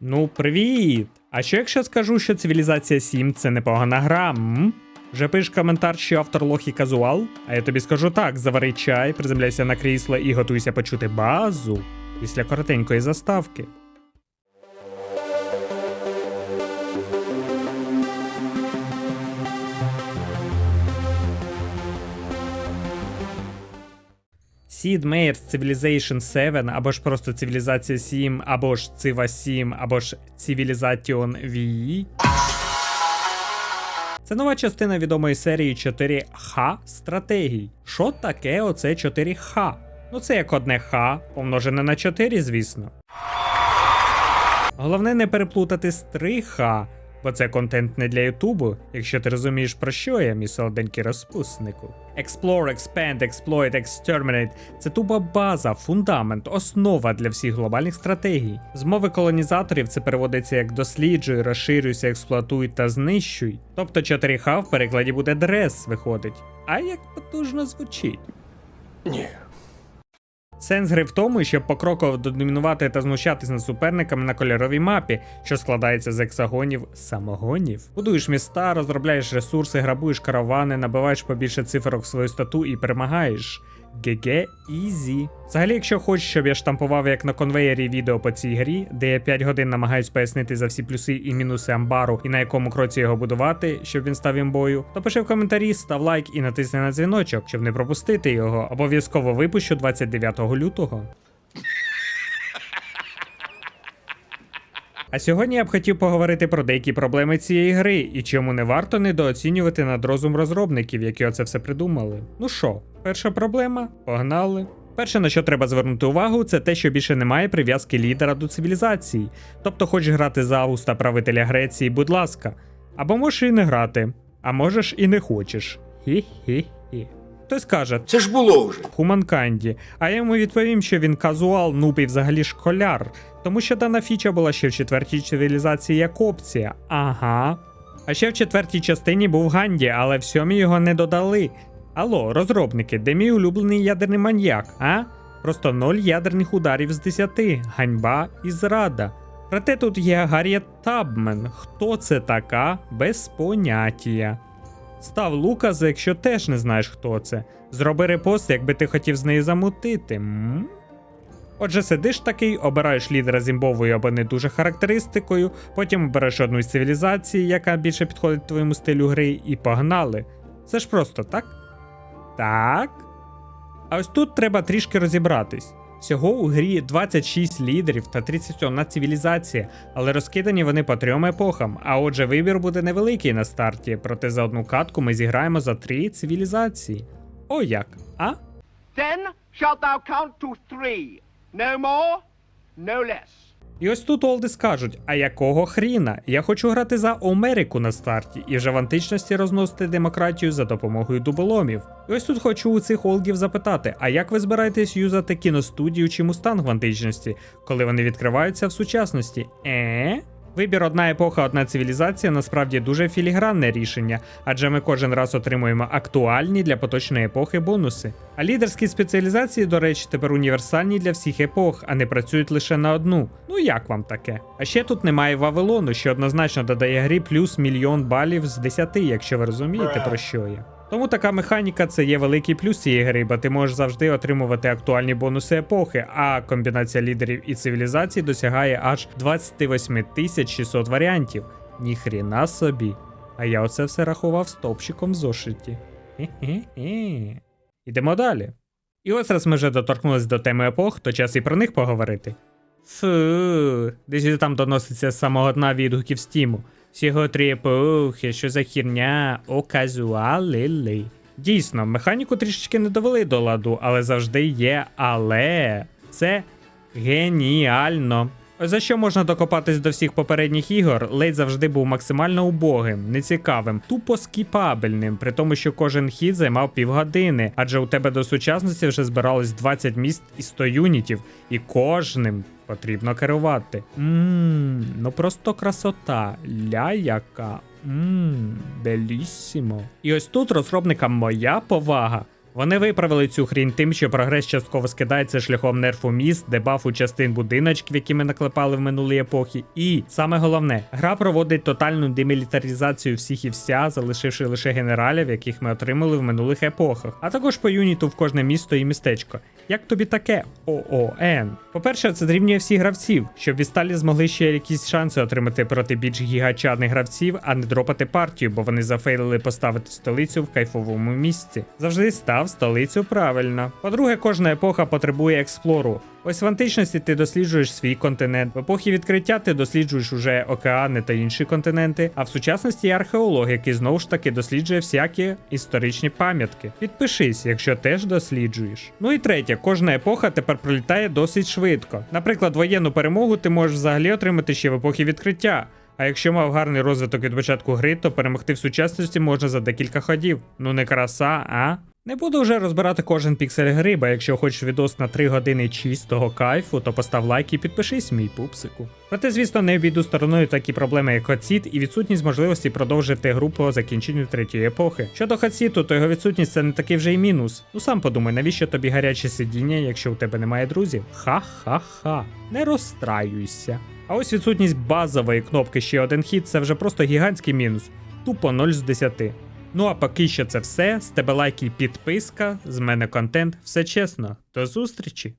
Ну, привіт! А що якщо скажу, що цивілізація 7 це непогана гра? М? Вже пиш коментар, що автор лох казуал? А я тобі скажу так: завари чай, приземляйся на крісло і готуйся почути базу після коротенької заставки. Sid Meier's Civilization 7, або ж просто Цивілізація 7, або ж Цива 7, або ж Civilization VE. Це нова частина відомої серії 4Х стратегій. Що таке оце 4Х? Ну це як одне Х, помножене на 4, звісно. Головне не переплутати з 3Х, бо це контент не для Ютубу, якщо ти розумієш про що я, мій солоденький розпуснику. Explore, Expand, Exploit, Exterminate – це тупа база, фундамент, основа для всіх глобальних стратегій. З мови колонізаторів це переводиться як досліджуй, розширюйся, експлуатуй та знищуй. Тобто 4Х в перекладі буде дрес виходить. А як потужно звучить. Ні. Сенс гри в тому, щоб покроково додомінувати та знущатись над суперниками на кольоровій мапі, що складається з ексагонів самогонів. Будуєш міста, розробляєш ресурси, грабуєш каравани, набиваєш побільше циферок в свою стату і перемагаєш. GG Easy. Взагалі, якщо хочеш, щоб я штампував як на конвеєрі відео по цій грі, де я 5 годин намагаюсь пояснити за всі плюси і мінуси амбару і на якому кроці його будувати, щоб він став імбою, то пиши в коментарі, став лайк і натисни на дзвіночок, щоб не пропустити його. Обов'язково випущу 29 лютого. А сьогодні я б хотів поговорити про деякі проблеми цієї гри і чому не варто недооцінювати надрозум розробників, які оце все придумали. Ну що, перша проблема? Погнали. Перше, на що треба звернути увагу, це те, що більше немає прив'язки лідера до цивілізації. Тобто, хочеш грати за Августа правителя Греції, будь ласка. Або можеш і не грати, а можеш і не хочеш. Хі-хі-хі. Хтось каже, Це ж було вже. Хуманканді. А я йому відповім, що він казуал, нуб і взагалі школяр, тому що дана фіча була ще в четвертій цивілізації як опція. Ага. А ще в четвертій частині був Ганді, але в сьомій його не додали. Алло, розробники, де мій улюблений ядерний маньяк, а? Просто ноль ядерних ударів з десяти, ганьба і зрада. Проте тут є Гарріет Табмен. Хто це така? Без поняття. Став Лукас, якщо теж не знаєш, хто це. Зроби репост, якби ти хотів з нею замутити. Отже, сидиш такий, обираєш лідера з імбовою або не дуже характеристикою, потім обереш одну з цивілізацій, яка більше підходить твоєму стилю гри, і погнали. Це ж просто так? Так. А ось тут треба трішки розібратись. Всього у грі 26 лідерів та 31 цивілізація, але розкидані вони по трьом епохам. А отже, вибір буде невеликий на старті, проте за одну катку ми зіграємо за три цивілізації. О як, а? Then shalt thou count to three. No more, no less. І ось тут Олди скажуть: а якого хріна? Я хочу грати за Омерику на старті і вже в античності розносити демократію за допомогою дуболомів. І ось тут хочу у цих олдів запитати: а як ви збираєтесь юзати кіностудію чи мустанг в античності, коли вони відкриваються в сучасності? Е? Вибір одна епоха, одна цивілізація насправді дуже філігранне рішення, адже ми кожен раз отримуємо актуальні для поточної епохи бонуси. А лідерські спеціалізації, до речі, тепер універсальні для всіх епох, а не працюють лише на одну. Ну як вам таке? А ще тут немає Вавилону, що однозначно додає грі плюс мільйон балів з 10, якщо ви розумієте про що я. Тому така механіка це є великий плюс цієї гри, бо ти можеш завжди отримувати актуальні бонуси епохи, а комбінація лідерів і цивілізацій досягає аж 28 600 варіантів. Ніхріна собі. А я оце все рахував стопчиком в зошиті. Хе-хе-хе. Ідемо далі. І ось раз ми вже доторкнулись до теми епох, то час і про них поговорити. Фу, десь там доноситься з самого дна відгуків стіму. Всього три епохи, що за хірня, оказуалили. Дійсно, механіку трішечки не довели до ладу, але завжди є але. Це геніально. За що можна докопатись до всіх попередніх ігор, ледь завжди був максимально убогим, нецікавим, тупо скіпабельним, при тому, що кожен хід займав півгодини, адже у тебе до сучасності вже збиралось 20 міст і 100 юнітів, і кожним потрібно керувати. Ммм, ну просто красота, ля яка. Ммм, белісімо. І ось тут розробникам моя повага. Вони виправили цю хрінь тим, що прогрес частково скидається шляхом нерфу міст, дебафу частин будиночків, які ми наклепали в минулі епохи. І саме головне, гра проводить тотальну демілітаризацію всіх і вся, залишивши лише генералів, яких ми отримали в минулих епохах, а також по юніту в кожне місто і містечко. Як тобі таке ООН? По-перше, це зрівнює всіх гравців, щоб відсталі змогли ще якісь шанси отримати проти більш гігачадних гравців, а не дропати партію, бо вони зафейлили поставити столицю в кайфовому місці. Завжди став столицю правильно. По-друге, кожна епоха потребує експлору. Ось в античності ти досліджуєш свій континент. В епохі відкриття ти досліджуєш уже океани та інші континенти. А в сучасності є археолог, який знову ж таки досліджує всякі історичні пам'ятки. Підпишись, якщо теж досліджуєш. Ну і третє, кожна епоха тепер пролітає досить швидко. Наприклад, воєнну перемогу ти можеш взагалі отримати ще в епохі відкриття. А якщо мав гарний розвиток від початку гри, то перемогти в сучасності можна за декілька ходів. Ну не краса, а? Не буду вже розбирати кожен піксель гри, бо якщо хочеш відос на 3 години чистого кайфу, то постав лайк і підпишись, мій пупсику. Проте, звісно, не обійду стороною такі проблеми, як хотсіт і відсутність можливості продовжити гру по закінченню третьої епохи. Щодо хотсіту, то його відсутність це не такий вже й мінус. Ну сам подумай, навіщо тобі гаряче сидіння, якщо у тебе немає друзів? Ха-ха-ха. Не розстраюйся. А ось відсутність базової кнопки ще один хід це вже просто гігантський мінус. Тупо 0 з 10. Ну а поки що це все. З тебе лайк і підписка. З мене контент. Все чесно. До зустрічі!